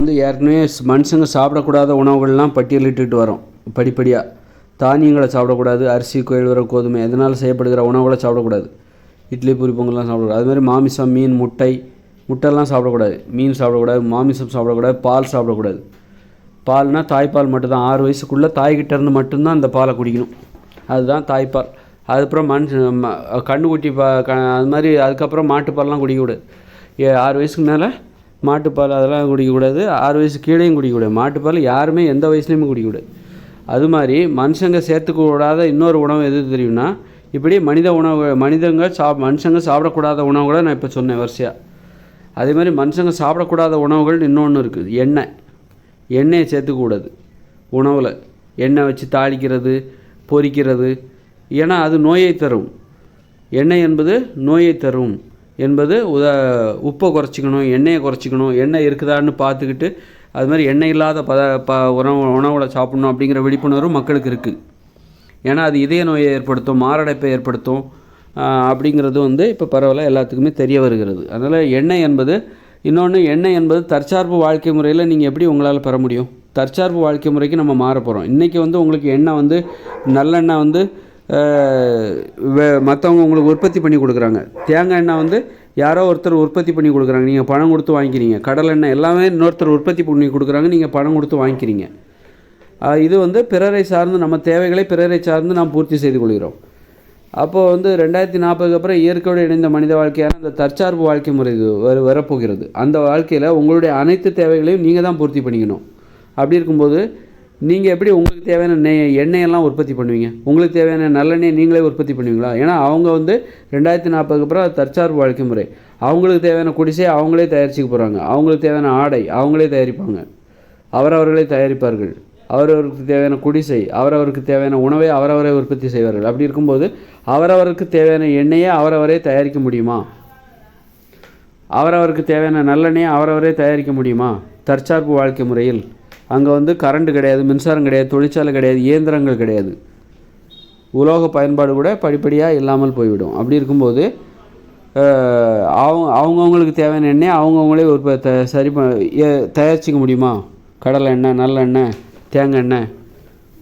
வந்து ஏற்கனவே ஸ்- மனுஷங்க சாப்பிடக்கூடாத உணவுகள்லாம் பட்டியலிட்டுட்டு வரோம். படிப்படியாக தானியங்களை சாப்பிடக்கூடாது அரிசி கேழ்வரகு கோதுமை எதனால் செய்யப்படுகிற உணவுகளை சாப்பிடக்கூடாது. இட்லி பூரி பொங்கல்லாம் சாப்பிடக்கூடாது. அது மாதிரி மாமிசம் மீன் முட்டை முட்டைலாம் சாப்பிடக்கூடாது. மீன் சாப்பிடக்கூடாது மாமிசம் சாப்பிடக்கூடாது பால் சாப்பிடக்கூடாது. பால்னால் தாய்ப்பால் மட்டும்தான். ஆறு வயசுக்குள்ளே தாய்கிட்டேருந்து மட்டும்தான் அந்த பாலை குடிக்கணும். அதுதான் தாய்ப்பால். அதுக்கப்புறம் மனுஷன் ம- கன்றுக்குட்டி பா க அது மாதிரி அதுக்கப்புறம் மாட்டுப்பால்லாம் குடிக்கக்கூடாது. ஏ ஆறு வயசுக்கு மேலே மாட்டுப்பால் அதெல்லாம் குடிக்கக்கூடாது ஆறு வயசு கீழேயும் குடிக்கக்கூடாது. மாட்டுப்பால் யாருமே எந்த வயசுலேயுமே குடிக்கக்கூடாது. அது மாதிரி மனுஷங்க சேர்த்துக்கூடாத இன்னொரு உணவு எது தெரியும்னா இப்படி மனித உணவு மனிதங்க சாப் மனுஷங்க சாப்பிடக்கூடாத உணவுகளை நான் இப்போ சொன்னேன் வரிசையாக அதே மாதிரி மனுஷங்க சாப்பிடக்கூடாத உணவுகள் இன்னொன்று இருக்குது. எண்ணெய். எண்ணெயை சேர்த்துக்கூடாது. உணவில் எண்ணெய் வச்சு தாளிக்கிறது பொரிக்கிறது. ஏன்னா அது நோயை தரும். எண்ணெய் என்பது நோயை தரும். என்பது உத உப்பை குறைச்சிக்கணும் எண்ணெயை குறைச்சிக்கணும் எண்ணெய் இருக்குதான்னு பார்த்துக்கிட்டு அது மாதிரி எண்ணெய் இல்லாத பத ப உணவு உணவுகளை சாப்பிடணும் அப்படிங்கிற விழிப்புணர்வு மக்களுக்கு இருக்குது ஏன்னா அது இதய நோயை ஏற்படுத்தும் மாரடைப்பை ஏற்படுத்தும் அப்படிங்கிறது வந்து இப்போ பரவாயில்ல எல்லாத்துக்குமே தெரிய வருகிறது. அதனால் எண்ணெய் என்பது இன்னொன்று எண்ணெய் என்பது தற்சார்பு வாழ்க்கை முறையில் நீங்கள் எப்படி உங்களால் பெற முடியும்? தற்சார்பு வாழ்க்கை முறைக்கு நம்ம மாற போகிறோம் இன்றைக்கி வந்து உங்களுக்கு எண்ணெய் வந்து நல்லெண்ணெய் வந்து மற்றவங்க உங்களுக்கு உற்பத்தி பண்ணி கொடுக்குறாங்க. தேங்காய் எண்ணெய் வந்து யாரோ ஒருத்தர் உற்பத்தி பண்ணி கொடுக்குறாங்க. நீங்கள் பணம் கொடுத்து வாங்கிக்கிறீங்க. கடல் எண்ணெய் எல்லாமே இன்னொருத்தர் உற்பத்தி பண்ணி கொடுக்குறாங்க. நீங்கள் பணம் கொடுத்து வாங்கிக்கிறீங்க. இது வந்து பிறரை சார்ந்து நம்ம தேவைகளை பிறரை சார்ந்து நாம் பூர்த்தி செய்து கொள்கிறோம். அப்போது வந்து ரெண்டாயிரத்தி நாற்பதுக்கு அப்புறம் இயற்கையோடு இணைந்த மனித வாழ்க்கையான அந்த தற்சார்பு வாழ்க்கை முறை இது வர வரப்போகிறது. அந்த வாழ்க்கையில் உங்களுடைய அனைத்து தேவைகளையும் நீங்கள் தான் பூர்த்தி பண்ணிக்கணும். அப்படி இருக்கும்போது நீங்கள் எப்படி உங்களுக்கு தேவையான நெய் எண்ணெயெல்லாம் உற்பத்தி பண்ணுவீங்க? உங்களுக்கு தேவையான நல்லெண்ணெய் நீங்களே உற்பத்தி பண்ணுவீங்களா? ஏன்னா அவங்க வந்து ரெண்டாயிரத்தி நாற்பதுக்கு அப்புறம் தற்சார்பு வாழ்க்கை முறை. அவங்களுக்கு தேவையான குடிசை அவங்களே தயாரிச்சுக்க போகிறாங்க அவங்களுக்கு தேவையான ஆடை அவங்களே தயாரிப்பாங்க. அவரவர்களே தயாரிப்பார்கள். அவரவருக்கு தேவையான குடிசை அவரவருக்கு தேவையான உணவை அவரவரை உற்பத்தி செய்வார்கள். அப்படி இருக்கும்போது அவரவருக்கு தேவையான எண்ணெயை அவரவரே தயாரிக்க முடியுமா? அவரவருக்கு தேவையான நல்லெண்ணெயை அவரவரே தயாரிக்க முடியுமா? தற்சார்பு வாழ்க்கை முறையில். அங்கே வந்து கரண்ட் கிடையாது மின்சாரம் கிடையாது தொழிற்சாலை கிடையாது இயந்திரங்கள் கிடையாது. உலோக பயன்பாடு கூட படிப்படியாக இல்லாமல் போய்விடும். அப்படி இருக்கும்போது அவங்க அவங்கவுங்களுக்கு தேவையான எண்ணெய் அவங்கவுங்களே ஒரு த சரி ப தயாரிச்சிக்க முடியுமா? கடலை எண்ணெய் நல்லெண்ணெய் தேங்காய் எண்ணெய்.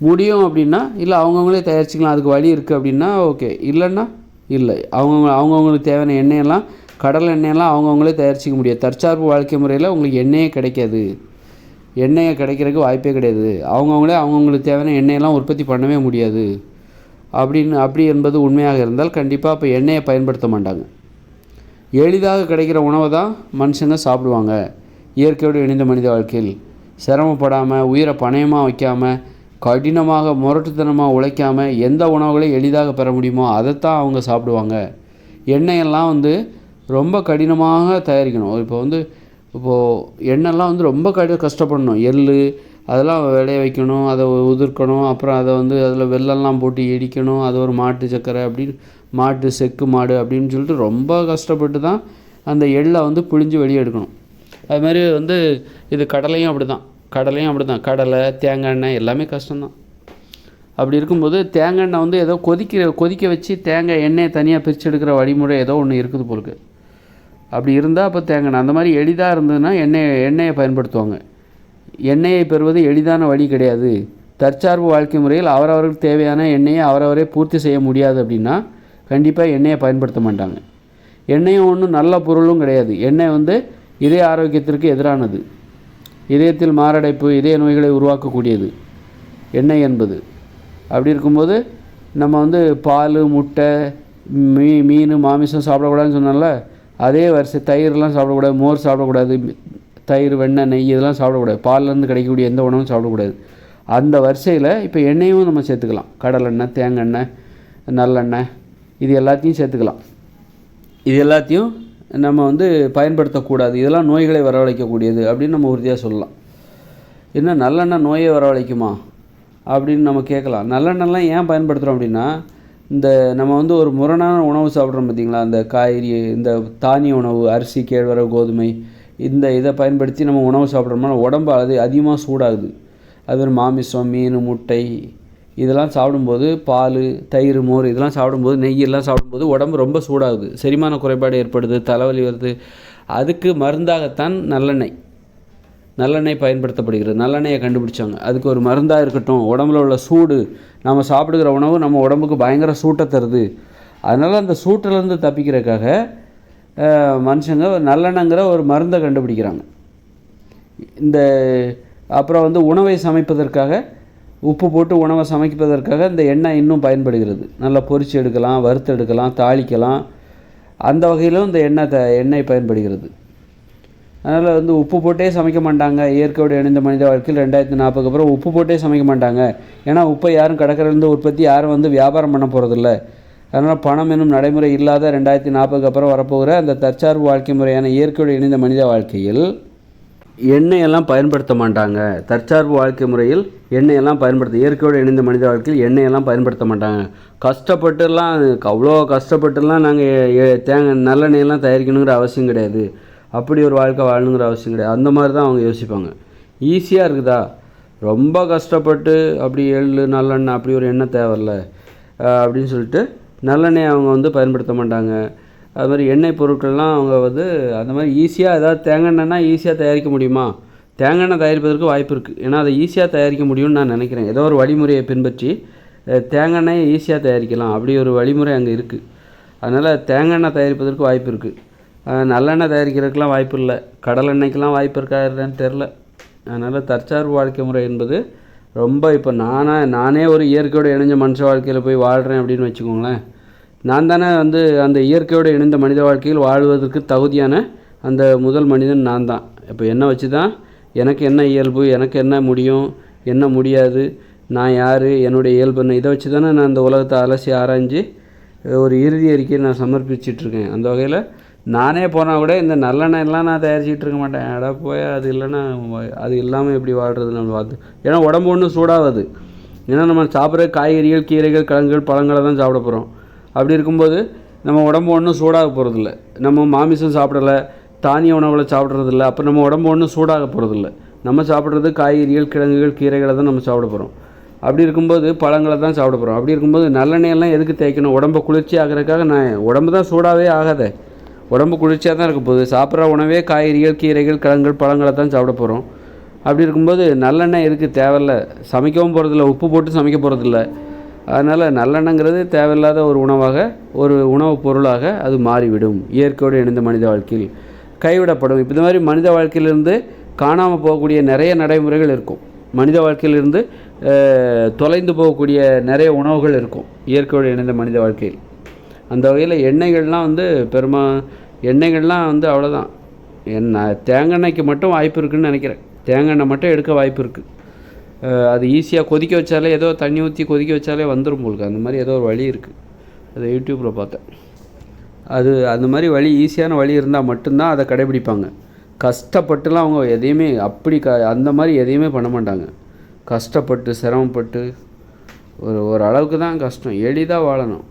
முடியும் அப்படின்னா இல்லை அவங்கவுங்களே தயாரிச்சிக்கலாம் அதுக்கு வழி இருக்குது அப்படின்னா ஓகே இல்லைன்னா இல்லை. அவங்கவுங்க அவங்கவுங்களுக்கு தேவையான எண்ணெயெல்லாம் கடல் எண்ணெயெல்லாம் அவங்கவுங்களே தயாரிச்சிக்க முடியாது. தற்சார்பு வாழ்க்கை முறையில் உங்களுக்கு எண்ணெயே கிடைக்காது. எண்ணெயை கிடைக்கிறதுக்கு வாய்ப்பே கிடையாது. அவங்கவுங்களே அவங்கவுங்களுக்கு தேவையான எண்ணெயெல்லாம் உற்பத்தி பண்ணவே முடியாது. அப்படின்னு அப்படி என்பது உண்மையாக இருந்தால் கண்டிப்பாக இப்போ எண்ணெயை பயன்படுத்த மாட்டாங்க. எளிதாக கிடைக்கிற உணவை தான் மனுஷங்க சாப்பிடுவாங்க. இயற்கையோடு இணைந்த மனித வாழ்க்கையில். சிரமப்படாமல் உயிரை பணயமாக வைக்காமல் கடினமாக முரட்டுத்தனமாக உழைக்காமல் எந்த உணவுகளை எளிதாக பெற முடியுமோ அதைத்தான் அவங்க சாப்பிடுவாங்க. எண்ணெயெல்லாம் வந்து ரொம்ப கடினமாக தயாரிக்கணும். இப்போ வந்து இப்போது எண்ணெய்லாம் வந்து ரொம்ப கடி கஷ்டப்படணும். எள் அதெல்லாம் விளைய வைக்கணும் அதை உதிர்க்கணும். அப்புறம் அதை வந்து அதில் வெள்ளம்லாம் போட்டு இடிக்கணும் அது ஒரு மாட்டு சக்கரை அப்படின்னு மாட்டு செக்கு மாடு அப்படின்னு சொல்லிட்டு ரொம்ப கஷ்டப்பட்டு தான் அந்த எள்ளை வந்து புழிஞ்சு வெளியே எடுக்கணும். அது மாதிரி வந்து இது கடலையும் அப்படி தான் கடலையும் அப்படி தான் கடலை தேங்காய் எண்ணெய் எல்லாமே கஷ்டம்தான். அப்படி இருக்கும்போது தேங்காய் எண்ணெய் வந்து ஏதோ கொதிக்க கொதிக்க வச்சு தேங்காய் எண்ணெயை தனியாக பிரித்து எடுக்கிற வழிமுறை ஏதோ ஒன்று இருக்குது போலுக்கு. அப்படி இருந்தால் அப்போ தேங்கணும் அந்த மாதிரி எளிதாக இருந்ததுன்னா எண்ணெய் எண்ணெயை பயன்படுத்துவாங்க. எண்ணெயை பெறுவது எளிதான வழி கிடையாது. தற்சார்பு வாழ்க்கை முறையில் அவரவருக்கு தேவையான எண்ணெயை அவரவரே பூர்த்தி செய்ய முடியாது அப்படின்னா கண்டிப்பாக எண்ணெயை பயன்படுத்த மாட்டாங்க. எண்ணெயும் ஒன்றும் நல்ல பொருளும் கிடையாது. எண்ணெய் வந்து இதய ஆரோக்கியத்திற்கு எதிரானது. இதயத்தில் மாரடைப்பு இதய நோய்களை உருவாக்கக்கூடியது. எண்ணெய் என்பது. அப்படி இருக்கும்போது நம்ம வந்து பால் முட்டை மீ மீன் மாமிசம் சாப்பிடக்கூடாதுன்னு சொன்னால அதே வரிசை தயிர்லாம் சாப்பிடக்கூடாது மோர் சாப்பிடக்கூடாது தயிர் வெண்ணெய் நெய் இதெல்லாம் சாப்பிடக்கூடாது. பால்லேருந்து கிடைக்கக்கூடிய எந்த உணவும் சாப்பிடக்கூடாது. அந்த வரிசையில் இப்போ எண்ணெயும் நம்ம சேர்த்துக்கலாம். கடலெண்ணெய் தேங்காய் நல்லெண்ணெய் இது எல்லாத்தையும் சேர்த்துக்கலாம். இது எல்லாத்தையும் நம்ம வந்து பயன்படுத்தக்கூடாது. இதெல்லாம் நோய்களை வரவழைக்கக்கூடியது அப்படின்னு நம்ம உறுதியாக சொல்லலாம். என்ன நல்லெண்ணெய் நோயை வரவழைக்குமா அப்படின்னு நம்ம கேட்கலாம். நல்லெண்ணெய்லாம் ஏன் பயன்படுத்துகிறோம் அப்படின்னா இந்த நம்ம வந்து ஒரு முரணான உணவு சாப்பிட்றோம் பார்த்தீங்களா? இந்த காய்கறி இந்த தானிய உணவு அரிசி கேழ்வரகு கோதுமை இந்த இதை பயன்படுத்தி நம்ம உணவு சாப்பிட்றோம்னா உடம்பு அது அதிகமாக சூடாகுது. அது மாமிசம் மீன் முட்டை இதெல்லாம் சாப்பிடும்போது பால் தயிர் மோர் இதெல்லாம் சாப்பிடும்போது நெய் எல்லாம் சாப்பிடும்போது உடம்பு ரொம்ப சூடாகுது. செரிமான குறைபாடு ஏற்படுது தலைவலி வருது. அதுக்கு மருந்தாகத்தான் நல்லெண்ணெய். நல்லெண்ணெய் பயன்படுத்தப்படுகிறது. நல்லெண்ணெயை கண்டுபிடிச்சாங்க. அதுக்கு ஒரு மருந்தாக இருக்கட்டும் உடம்புல உள்ள சூடு நம்ம சாப்பிடுகிற உணவு நம்ம உடம்புக்கு பயங்கர சூட்டை தருது. அதனால் அந்த சூட்டிலேருந்து தப்பிக்கிறதுக்காக மனுஷங்க ஒரு நல்லெண்ணங்கிற ஒரு மருந்தை கண்டுபிடிக்கிறாங்க. இந்த அப்புறம் வந்து உணவை சமைப்பதற்காக உப்பு போட்டு உணவை சமைப்பதற்காக இந்த எண்ணெய் இன்னும் பயன்படுகிறது. நல்லா பொரிச்சு எடுக்கலாம் வறுத்து எடுக்கலாம் தாளிக்கலாம். அந்த வகையிலும் இந்த எண்ணெய் த எண்ணெய் பயன்படுகிறது. அதனால் வந்து உப்பு போட்டே சமைக்க மாட்டாங்க. இயற்கையோடு இணைந்த மனித வாழ்க்கையில் ரெண்டாயிரத்தி நாற்பதுக்கு அப்புறம் உப்பு போட்டே சமைக்க மாட்டாங்க. ஏன்னா உப்பை யாரும் கடற்கரையிலேருந்து உற்பத்தி யாரும் வந்து வியாபாரம் பண்ண போகிறதில்ல அதனால் பணம் என்னும் நடைமுறை இல்லாத ரெண்டாயிரத்தி நாற்பதுக்கு அப்புறம் வரப்போகிற அந்த தற்சார்பு வாழ்க்கை முறையான இயற்கையோடு இணைந்த மனித வாழ்க்கையில் எண்ணெயெல்லாம் பயன்படுத்த மாட்டாங்க. தற்சார்பு வாழ்க்கை முறையில் எண்ணெயெல்லாம் பயன்படுத்த இயற்கையோடு இணைந்த மனித வாழ்க்கையில் எண்ணெயெல்லாம் பயன்படுத்த மாட்டாங்க. கஷ்டப்பட்டுலாம் அவ்வளோ கஷ்டப்பட்டுலாம் நாங்கள் தேங்காய் நல்லெண்ணெயெல்லாம் தயாரிக்கணுங்கிற அவசியம் கிடையாது. அப்படி ஒரு வாழ்க்கை வாழணுங்கிற அவசியம் கிடையாது. அந்த மாதிரி தான் அவங்க யோசிப்பாங்க. ஈஸியாக இருக்குதா? ரொம்ப கஷ்டப்பட்டு அப்படி எள்ளு நல்லெண்ணெய் அப்படி ஒரு எண்ணெய் தேவையில்ல அப்படின்னு சொல்லிட்டு நல்லெண்ணெய் அவங்க வந்து பயன்படுத்த மாட்டாங்க. அது மாதிரி எண்ணெய் பொருட்கள்லாம் அவங்க வந்து அந்த மாதிரி ஈஸியாக ஏதாவது தேங்காய் எண்ணெய்னா ஈஸியாக தயாரிக்க முடியுமா? தேங்காய் எண்ணெய் தயாரிப்பதற்கு வாய்ப்பு இருக்குது ஏன்னா அதை ஈஸியாக தயாரிக்க முடியும்னு நான் நினைக்கிறேன். ஏதோ ஒரு வழிமுறையை பின்பற்றி தேங்காய் எண்ணெயை ஈஸியாக தயாரிக்கலாம். அப்படி ஒரு வழிமுறை அங்கே இருக்குது அதனால் தேங்காய் எண்ணெய் தயாரிப்பதற்கு வாய்ப்பு இருக்குது நல்லெண்ணெய் தயாரிக்கிறதுக்கெலாம் வாய்ப்பு இல்லை கடல் எண்ணெய்க்கெலாம் வாய்ப்பு இருக்கா இல்லைன்னு தெரில அதனால் தற்சார்பு வாழ்க்கை முறை என்பது ரொம்ப இப்போ நானாக நானே ஒரு இயற்கையோடு இணைஞ்ச மனுஷ வாழ்க்கையில் போய் வாழ்கிறேன் அப்படின்னு வச்சுக்கோங்களேன். நான் தானே வந்து அந்த இயற்கையோடு இணைந்த மனித வாழ்க்கையில் வாழ்வதற்கு தகுதியான அந்த முதல் மனிதன் நான் தான். இப்போ என்னை வச்சு தான் எனக்கு என்ன இயல்பு எனக்கு என்ன முடியும் என்ன முடியாது நான் யார் என்னுடைய இயல்பு என்ன? இதை வச்சு தானே நான் இந்த உலகத்தை அலசி ஆராய்ஞ்சு ஒரு இறுதி அறிக்கையை நான் சமர்ப்பிச்சிட்ருக்கேன் அந்த வகையில் நானே போனால் கூட இந்த நல்லெண்ணெய்லாம் நான் தயாரிச்சிட்டு இருக்க மாட்டேன். அட போய் அது இல்லைன்னா அது இல்லாமல் எப்படி வாழ்கிறது நம்ம பார்த்து ஏன்னா உடம்பு ஒன்றும் சூடாகாது. ஏன்னா நம்ம சாப்பிட்ற காய்கறிகள் கீரைகள் கிழங்குகள் பழங்களை தான் சாப்பிட போகிறோம் அப்படி இருக்கும்போது நம்ம உடம்பு ஒன்றும் சூடாக போகிறதில்ல நம்ம மாமிசம் சாப்பிடல தானிய உணவில் சாப்பிட்றதில்ல. அப்போ நம்ம உடம்பு ஒன்றும் சூடாக போகிறதில்ல நம்ம சாப்பிட்றது காய்கறிகள் கிழங்குகள் கீரைகளை தான் நம்ம சாப்பிட போகிறோம் அப்படி இருக்கும்போது பழங்களை தான் சாப்பிட போகிறோம் அப்படி இருக்கும்போது நல்லெண்ணெயெல்லாம் எதுக்கு தேய்க்கணும்? உடம்பு குளிர்ச்சி ஆகிறதுக்காக நான் உடம்பு தான் சூடாகவே ஆகாதே. உடம்பு குளிர்ச்சியாக தான் இருக்க போகுது. சாப்பிட்ற உணவே காய்கறிகள் கீரைகள் கிழங்குகள் பழங்களை தான் சாப்பிட போகிறோம் அப்படி இருக்கும்போது நல்லெண்ணெய் இருக்குது தேவையில்ல? சமைக்கவும் போகிறதில்ல உப்பு போட்டு சமைக்க போகிறதில்ல அதனால் நல்லெண்ணங்கிறது தேவையில்லாத ஒரு உணவாக ஒரு உணவுப் பொருளாக அது மாறிவிடும். இயற்கையோடு இணைந்த மனித வாழ்க்கையில் கைவிடப்படும். இப்போ இந்த மாதிரி மனித வாழ்க்கையிலிருந்து காணாமல் போகக்கூடிய நிறைய நடைமுறைகள் இருக்கும். மனித வாழ்க்கையிலிருந்து தொலைந்து போகக்கூடிய நிறைய உணவுகள் இருக்கும். இயற்கையோடு இணைந்த மனித வாழ்க்கையில். அந்த வகையில் எண்ணெய்கள்லாம் வந்து பெருமா எண்ணெய்கள்லாம் வந்து அவ்வளோதான் என்ன தேங்காய் எண்ணெய்க்கு மட்டும் வாய்ப்பு இருக்குதுன்னு நினைக்கிறேன். தேங்காய் எண்ணெய் மட்டும் எடுக்க வாய்ப்பு இருக்குது அது ஈஸியாக கொதிக்க வச்சாலே ஏதோ தண்ணி ஊற்றி கொதிக்க வச்சாலே வந்துடும் போலுக்கு அந்த மாதிரி ஏதோ ஒரு வழி இருக்குது அதை யூடியூப்பில் பார்த்தேன். அது அந்த மாதிரி வழி ஈஸியான வழி இருந்தால் மட்டும்தான் அதை கடைபிடிப்பாங்க. கஷ்டப்பட்டுலாம் அவங்க எதையுமே அப்படி க அந்த மாதிரி எதையுமே பண்ண மாட்டாங்க. கஷ்டப்பட்டு சிரமப்பட்டு ஒரு ஒரு அளவுக்கு தான் கஷ்டம். எளிதாக வாழணும்.